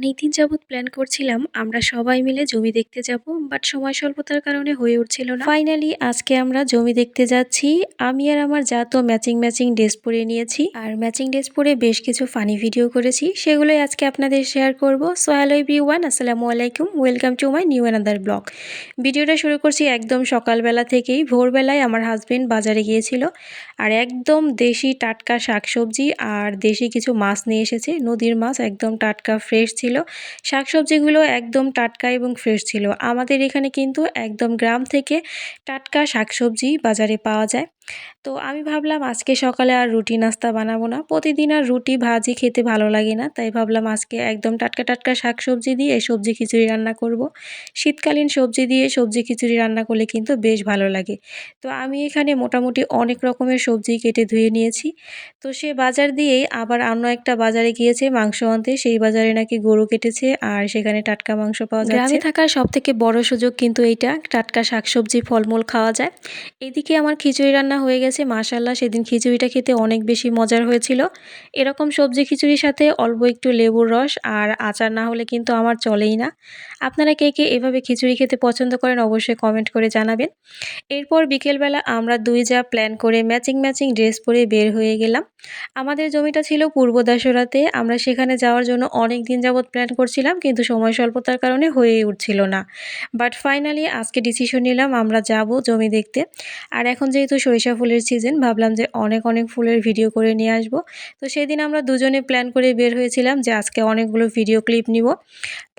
অনেক দিন যাবৎ প্ল্যান করছিলাম, আমরা সবাই মিলে জমি দেখতে যাব বাট সময় স্বল্পতার কারণে হয়ে উঠছিল না। ফাইনালি আজকে আমরা জমি দেখতে যাচ্ছি। আমি আর আমার যা তো ম্যাচিং ম্যাচিং ড্রেস পরে নিয়েছি, আর ম্যাচিং ড্রেস পরে বেশ কিছু ফানি ভিডিও করেছি। সেগুলোই আজকে আপনাদের শেয়ার করব। সো হ্যালো বি ওয়ান আসসালামু আলাইকুম। Welcome to my new another blog ভিডিওটা শুরু করছি একদম সকালবেলা থেকেই। ভোরবেলায় আমার হাজবেন্ড বাজারে গিয়েছিল, আর একদম দেশি টাটকা শাকসবজি আর দেশি কিছু মাছ নিয়ে এসেছে। নদীর মাছ একদম টাটকা ফ্রেশ ছিল। শাকসবজিগুলো একদম টাটকা এবং ফ্রেশ ছিল। আমাদের এখানে কিন্তু একদম গ্রাম থেকে টাটকা শাকসবজি বাজারে পাওয়া যায়। তো আমি ভাবলাম আজকে সকালে আর রুটি নাস্তা বানাবো না। প্রতিদিন আর রুটি, ভাজি খেতে ভালো লাগে না। তাই ভাবলাম আজকে একদম টাটকা টাটকা শাক সবজি দিয়ে সবজি খিচুড়ি রান্না করব। শীতকালীন সবজি দিয়ে সবজি খিচুড়ি রান্না করলে কিন্তু বেশ ভালো লাগে। তো আমি এখানে মোটামুটি অনেক রকমের সবজি কেটে ধুয়ে নিয়েছি। তো সে বাজার দিয়েই আবার অন্য একটা বাজারে গিয়েছে, মাংস আনতে। সেই বাজারে নাকি গরু কেটেছে আর সেখানে টাটকা মাংস পাওয়া যায় গ্রামে থাকার সব থেকে বড় সুযোগ কিন্তু এইটা, টাটকা শাকসবজি ফলমূল খাওয়া যায়। এদিকে আমার খিচুড়ি রান্না হয়ে গেছে মাশাল্লাহ সেদিন খিচুড়িটা খেতে অনেক বেশি মজার হয়েছিল। এরকম সবজি খিচুড়ির সাথে অল্প একটু লেবুর রস আর আচার না হলে কিন্তু আমার চলেই না। আপনারা কে কে এভাবে খিচুড়ি খেতে পছন্দ করেন অবশ্যই কমেন্ট করে জানাবেন। এরপর বিকেলবেলা আমরা দুই যা প্ল্যান করে ম্যাচিং ম্যাচিং ড্রেস পরে বের হয়ে গেলাম। আমাদের জমিটা ছিল পূর্ব দাসরাতে আমরা সেখানে যাওয়ার জন্য অনেক দিন যাবৎ প্ল্যান করছিলাম, কিন্তু সময় স্বল্পতার কারণে হয়েই উঠছিল না। বাট ফাইনালি আজকে ডিসিশন নিলাম, আমরা যাব জমি দেখতে। আর এখন যেহেতু সরিষা ফুলের সিজন ভাবলাম যে অনেক অনেক ফুলের ভিডিও করে নিয়ে আসব। তো সেদিন আমরা দুজনে প্ল্যান করে বের হয়েছিলাম যে আজকে অনেকগুলো ভিডিও ক্লিপ নিব।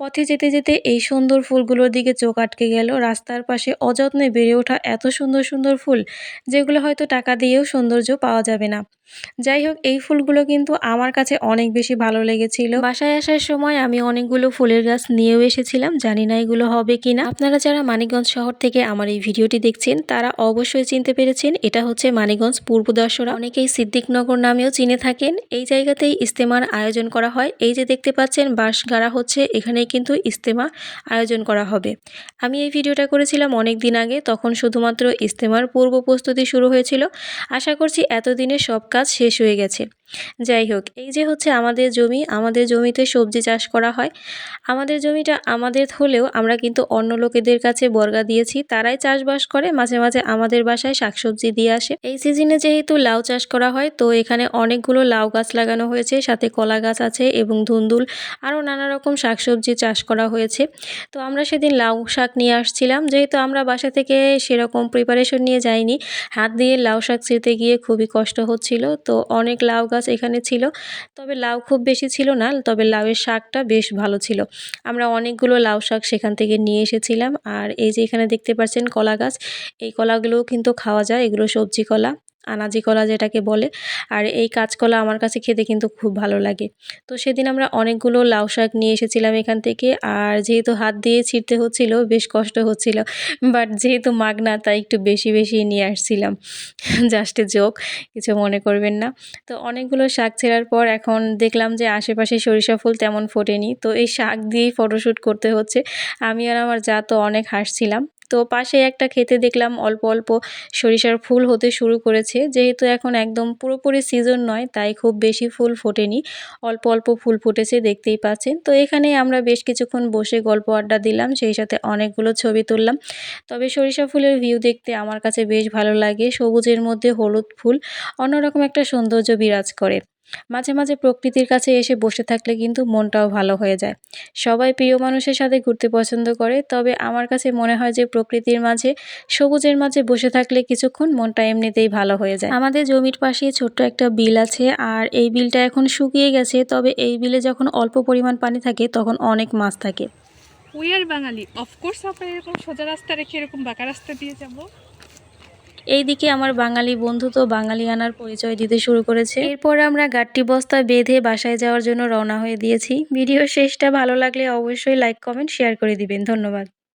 পথে যেতে যেতে এই সুন্দর ফুলগুলোর দিকে চোখ আটকে গেল। রাস্তার পাশে অযত্নে বেড়ে ওঠা এত সুন্দর সুন্দর ফুল, যেগুলো হয়তো টাকা দিয়েও সৌন্দর্য পাওয়া যাবে না। যাই হোক, এই ফুলগুলো কিন্তু আমার কাছে অনেক বেশি ভালো লেগেছিল। বাসায় আসার সময় আমি অনেকগুলো ফুলের গাছ নিয়েও এসেছিলাম, জানি না এগুলো হবে কিনা। আপনারা যারা মানিকগঞ্জ শহর থেকে আমার এই ভিডিওটি দেখছেন, তারা অবশ্যই চিনতে পেরেছেন, এটা হচ্ছে মানিকগঞ্জ পূর্ব দর্শরা অনেকেই সিদ্দিকনগর নামেও চিনে থাকেন। এই জায়গাতেই ইস্তেমার আয়োজন করা হয়। এই যে দেখতে পাচ্ছেন বাঁশ গাড়া হচ্ছে, এখানেই কিন্তু ইস্তেমা আয়োজন করা হবে। আমি এই ভিডিওটা করেছিলাম অনেক দিন আগে, তখন শুধুমাত্র ইস্তেমার পূর্ব প্রস্তুতি শুরু হয়েছিল। আশা করছি এতদিনে সব কাজ শেষ হয়ে গেছে। যাই হোক, এই যে হচ্ছে আমাদের জমি, আমাদের জমিতে সবজি চাষ করা হয়। আমাদের জমিটা আমাদের হলেও আমরা কিন্তু অন্য লোকেদের কাছে বর্গা দিয়েছি। তারাই চাষবাস করে, মাঝে মাঝে আমাদের বাসায় শাকসবজি দিয়ে আসে। এই সিজনে যেহেতু লাউ চাষ করা হয়, তো এখানে অনেকগুলো লাউ গাছ লাগানো হয়েছে, সাথে কলা গাছ আছে এবং ধুন্দুল, আরও নানা রকম শাকসবজি চাষ করা হয়েছে। তো আমরা সেদিন লাউ শাক নিয়ে আসছিলাম। যেহেতু আমরা বাসা থেকে সেরকম প্রিপারেশন নিয়ে যাইনি, হাত দিয়ে লাউ শাক ছিঁড়তে গিয়ে খুবই কষ্ট হচ্ছিল। তো অনেক লাউ গাছ এখানে ছিল। তবে লাউ খুব বেশি ছিল না, তবে লাউয়ের শাকটা বেশ ভালো ছিল। আমরা অনেকগুলো লাউ শাক সেখান থেকে নিয়ে এসেছিলাম। আর এই যে এখানে দেখতে পাচ্ছেন কলা গাছ, এই কলাগুলোও কিন্তু খাওয়া যায়, এগুলো সবজি কলা। আনাজি কলা যেটাকে বলে। আর এই কাঁচকলা আমার কাছে খেতে কিন্তু খুব ভালো লাগে। তো সেদিন আমরা অনেকগুলো লাউ শাক নিয়ে এসেছিলাম এখান থেকে। আর যেহেতু হাত দিয়ে ছিঁড়তে হচ্ছিল, বেশ কষ্ট হচ্ছিল। বাট যেহেতু মাগনা, তাই একটু বেশি বেশি নিয়ে আসছিলাম। জাস্টে জোক, কিছু মনে করবেন না। তো অনেকগুলো শাক ছেঁড়ার পর এখন দেখলাম যে আশেপাশে সরিষা ফুল তেমন ফোটেনি। তো এই শাক দিয়েই ফটোশ্যুট করতে হচ্ছে। আমি আর আমার যা তো অনেক হাসছিলাম। তো পাশে একটা খেতে দেখলাম অল্প অল্প সরিষার ফুল হতে শুরু করেছে। যেহেতু এখন একদম পুরোপুরি সিজন নয়, তাই খুব বেশি ফুল ফোটেনি। অল্প অল্প ফুল ফুটেছে, দেখতেই পাচ্ছেন। তো এখানে আমরা বেশ কিছুক্ষণ বসে গল্প আড্ডা দিলাম, সেই সাথে অনেকগুলো ছবি তুললাম। তবে সরিষা ফুলের ভিউ দেখতে আমার কাছে বেশ ভালো লাগে। সবুজের মধ্যে হলুদ ফুল, অন্যরকম একটা সৌন্দর্য বিরাজ করে। মাঝে মাঝে প্রকৃতির কাছে এসে বসে থাকলে কিন্তু মনটাও ভালো হয়ে যায়। সবাই প্রিয় মানুষের সাথে ঘুরতে পছন্দ করে, তবে আমার কাছে মনে হয় যে প্রকৃতির মাঝে, সবুজের মাঝে বসে থাকলে কিছুক্ষণ মনটা এমনিতেই ভালো হয়ে যায়। আমাদের জমির পাশে ছোট্ট একটা বিল আছে, আর এই বিলটা এখন শুকিয়ে গেছে, তবে এই বিলে যখন অল্প পরিমাণ পানি থাকে, তখন অনেক মাছ থাকে। উই আর বাঙালি অফকোর্স আমরা এরকম সোজা রাস্তা রেখে এরকম বাঁকা রাস্তা দিয়ে যাব। এইদিকে আমার বাঙালি বন্ধু তো বাঙালি আনার পরিচয় দিতে শুরু করেছে। এরপর আমরা গাট্টি বস্তা বেঁধে বাসায় যাওয়ার জন্য রওনা হয়ে দিয়েছি। ভিডিও শেষটা ভালো লাগলে অবশ্যই লাইক কমেন্ট শেয়ার করে দিবেন। ধন্যবাদ।